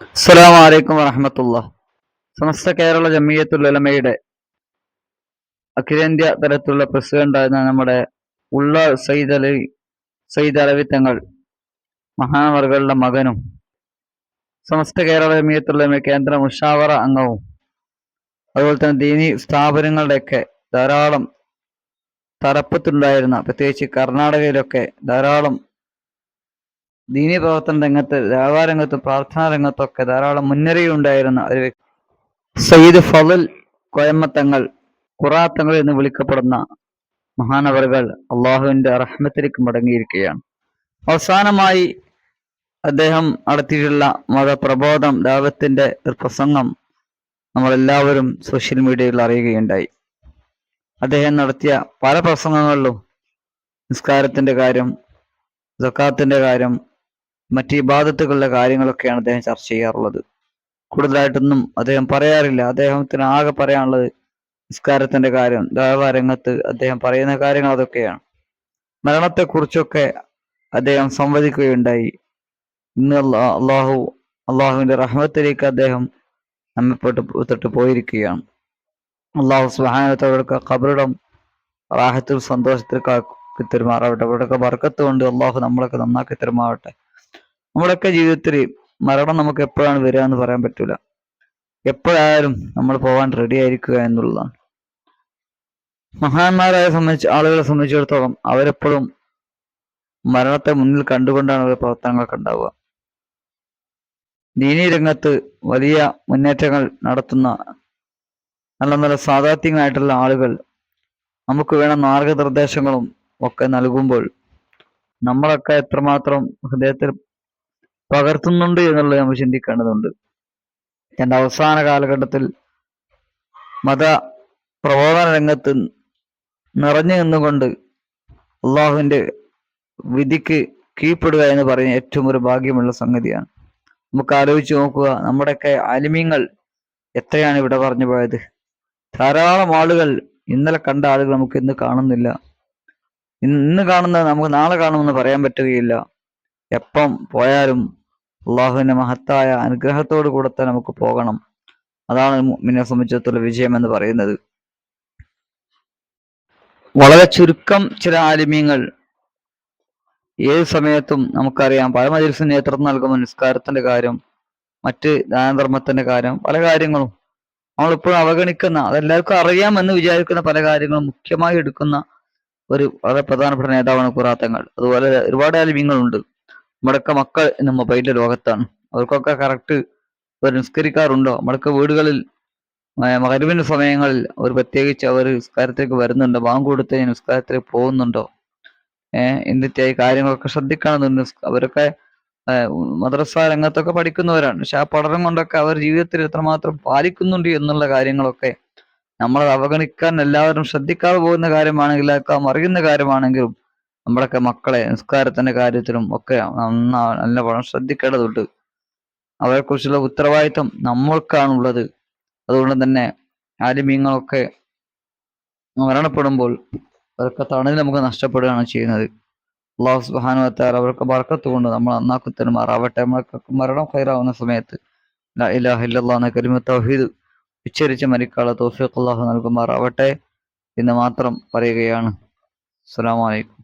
അസ്സലാമു അലൈക്കും വറഹമത്തുള്ള സമസ്ത കേരള ജമിയത്തുൽ ഉലമയുടെ അഖിലേന്ത്യാ തലത്തിലുള്ള പ്രസിഡന്റായിരുന്ന നമ്മുടെ ഉള്ള സയ്യിദ് അലി സയ്യിദ് അലവി തങ്ങൾ മഹാനവറുകളുടെ മകനും സമസ്ത കേരള ജമിയത്തുൽ ഉലമ കേന്ദ്ര മുഷാവറ അംഗവും അതുപോലെ തന്നെ ദീനി സ്ഥാപനങ്ങളുടെയൊക്കെ ധാരാളം തലപ്പത്തുണ്ടായിരുന്ന പ്രത്യേകിച്ച് കർണാടകയിലൊക്കെ ധാരാളം ദീനി പ്രവർത്തന രംഗത്ത് വ്യാപാര രംഗത്ത് പ്രാർത്ഥനാ രംഗത്തൊക്കെ ധാരാളം മുന്നറിയുണ്ടായിരുന്ന ഒരു വ്യക്തി. സയ്യിദ് ഫലുൽ കോയമ്മത്തങ്ങൾ ഖുറാത്തങ്ങൾ എന്ന് വിളിക്കപ്പെടുന്ന മഹാനവറുകൾ അള്ളാഹുവിന്റെ റഹ്മത്തിലേക്ക് മടങ്ങിയിരിക്കുകയാണ്. അവസാനമായി അദ്ദേഹം നടത്തിയിട്ടുള്ള മതപ്രബോധം ദാവത്തിന്റെ ഒരു പ്രസംഗം നമ്മളെല്ലാവരും സോഷ്യൽ മീഡിയയിൽ അറിയുകയുണ്ടായി. അദ്ദേഹം നടത്തിയ പല പ്രസംഗങ്ങളിലും നിസ്കാരത്തിന്റെ കാര്യം ജക്കാത്തിന്റെ കാര്യം മറ്റ് ഇബാദത്തുകളുടെ കാര്യങ്ങളൊക്കെയാണ് അദ്ദേഹം ചർച്ച ചെയ്യാറുള്ളത്. കൂടുതലായിട്ടൊന്നും അദ്ദേഹം പറയാറില്ല. അദ്ദേഹത്തിന് ആകെ പറയാനുള്ളത് നിസ്കാരത്തിന്റെ കാര്യം രംഗത്ത് അദ്ദേഹം പറയുന്ന കാര്യങ്ങൾ അതൊക്കെയാണ്. മരണത്തെക്കുറിച്ചൊക്കെ അദ്ദേഹം സംവദിക്കുകയുണ്ടായി. ഇന്ന് അള്ളാ- അള്ളാഹു അള്ളാഹുവിന്റെ റഹ്മത്തിലേക്ക് അദ്ദേഹം നമ്മെ പെട്ട് തൊട്ട് പോയിരിക്കുകയാണ്. അള്ളാഹു സുഹാനത്തോടൊക്കെ കബറിടം റാഹത്തിൽ സന്തോഷത്തിൽ കാക്കി തെരുമാറാവട്ടെ. അവിടെയൊക്കെ ബർക്കത്ത് കൊണ്ട് അള്ളാഹു നമ്മളൊക്കെ നന്നാക്കി തെരുമാവട്ടെ നമ്മുടെയൊക്കെ ജീവിതത്തിൽ മരണം നമുക്ക് എപ്പോഴാണ് വരിക എന്ന് പറയാൻ പറ്റൂല. എപ്പോഴായാലും നമ്മൾ പോകാൻ റെഡി ആയിരിക്കുക എന്നുള്ളതാണ്. മഹാന്മാരായ സംബന്ധിച്ച് ആളുകളെ സംബന്ധിച്ചിടത്തോളം അവരെപ്പോഴും മരണത്തെ മുന്നിൽ കണ്ടുകൊണ്ടാണ് അവരുടെ പ്രവർത്തനങ്ങളൊക്കെ ഉണ്ടാവുക. ദീനീ രംഗത്ത് വലിയ മുന്നേറ്റങ്ങൾ നടത്തുന്ന നല്ല നല്ല സാധാത്യങ്ങളായിട്ടുള്ള ആളുകൾ നമുക്ക് വേണം മാർഗനിർദ്ദേശങ്ങളും ഒക്കെ നൽകുമ്പോൾ നമ്മളൊക്കെ എത്രമാത്രം ഹൃദയത്തിൽ പകർത്തുന്നുണ്ട് എന്നുള്ളത് നമ്മൾ ചിന്തിക്കേണ്ടതുണ്ട്. എന്റെ അവസാന കാലഘട്ടത്തിൽ മത പ്രബോധന രംഗത്ത് നിറഞ്ഞു നിന്നുകൊണ്ട് അള്ളാഹുവിന്റെ വിധിക്ക് കീഴ്പ്പെടുക എന്ന് പറയുന്ന ഏറ്റവും ഒരു ഭാഗ്യമുള്ള സംഗതിയാണ്. നമുക്ക് ആലോചിച്ച് നോക്കുക നമ്മുടെയൊക്കെ അലിമ്യങ്ങൾ എത്രയാണ് ഇവിടെ പറഞ്ഞു പോയത്? ധാരാളം ആളുകൾ ഇന്നലെ കണ്ട ആളുകൾ നമുക്ക് ഇന്ന് കാണുന്നില്ല. ഇന്ന് കാണുന്ന നമുക്ക് നാളെ കാണുമെന്ന് പറയാൻ പറ്റുകയില്ല. എപ്പം പോയാലും അള്ളാഹുവിന്റെ മഹത്തായ അനുഗ്രഹത്തോട് കൂടെ തന്നെ നമുക്ക് പോകണം. അതാണ് മുമ്മിനെ സംബന്ധിച്ചിടത്തോളം വിജയം എന്ന് പറയുന്നത്. വളരെ ചുരുക്കം ചില ആലിമ്യങ്ങൾ ഏത് സമയത്തും നമുക്കറിയാം പല മജിൽസിന് നേതൃത്വം നൽകുന്ന നിസ്കാരത്തിന്റെ കാര്യം മറ്റ് ദാനധർമ്മത്തിന്റെ കാര്യം പല കാര്യങ്ങളും. നമ്മളിപ്പോഴും അവഗണിക്കുന്ന അതെല്ലാവർക്കും അറിയാമെന്ന് വിചാരിക്കുന്ന പല കാര്യങ്ങളും മുഖ്യമായി എടുക്കുന്ന ഒരു വളരെ പ്രധാനപ്പെട്ട നേതാവാണ് കുറാത്തങ്ങൾ അതുപോലെ ഒരുപാട് ആലിമ്യങ്ങളുണ്ട് നമ്മുടെയൊക്കെ മക്കൾ ഇന്ന് മൊബൈലിന്റെ ലോകത്താണ്. അവർക്കൊക്കെ കറക്റ്റ് ഒരു നിസ്കരിക്കാറുണ്ടോ? നമ്മുടെയൊക്കെ വീടുകളിൽ മകരുവിന്റെ സമയങ്ങളിൽ അവർ പ്രത്യേകിച്ച് അവർ നിസ്കാരത്തിലേക്ക് വരുന്നുണ്ടോ? ബാങ്ക് കൊടുത്ത് നിസ്കാരത്തിലേക്ക് പോകുന്നുണ്ടോ? ഏഹ് എന്നിട്ട് ഈ കാര്യങ്ങളൊക്കെ ശ്രദ്ധിക്കണമെന്നുണ്ട് അവരൊക്കെ മദ്രസ രംഗത്തൊക്കെ പഠിക്കുന്നവരാണ്. പക്ഷെ ആ പഠനം കൊണ്ടൊക്കെ അവർ ജീവിതത്തിൽ എത്രമാത്രം പാലിക്കുന്നുണ്ട് എന്നുള്ള കാര്യങ്ങളൊക്കെ നമ്മൾ അവഗണിക്കാൻ എല്ലാവരും ശ്രദ്ധിക്കാതെ പോകുന്ന കാര്യമാണെങ്കിൽ അറിയുന്ന കാര്യമാണെങ്കിലും നമ്മുടെയൊക്കെ മക്കളെ നിസ്കാരത്തിന്റെ കാര്യത്തിലും ഒക്കെ നന്നാ നല്ലവണ്ണം ശ്രദ്ധിക്കേണ്ടതുണ്ട്. അവരെ കുറിച്ചുള്ള ഉത്തരവാദിത്തം നമ്മൾക്കാണുള്ളത്. അതുകൊണ്ട് തന്നെ ആലിമീങ്ങളൊക്കെ മരണപ്പെടുമ്പോൾ അവരൊക്കെ തണൽ നമുക്ക് നഷ്ടപ്പെടുകയാണ് ചെയ്യുന്നത്. അള്ളാഹു സുബാനു വത്താൽ അവർക്ക് ബർക്കത്ത് കൊണ്ട് നമ്മൾ നന്നാക്കി തരുമാറാവട്ടെ നമ്മൾക്ക് മരണം കയറാവുന്ന സമയത്ത് തൗഹീദ് ഉച്ചരിച്ച് മരിക്കാനുള്ള തോഫിഖ് അള്ളാഹു നൽകുമാറാവട്ടെ എന്ന് മാത്രം പറയുകയാണ്. അസ്സാം അലൈക്കും.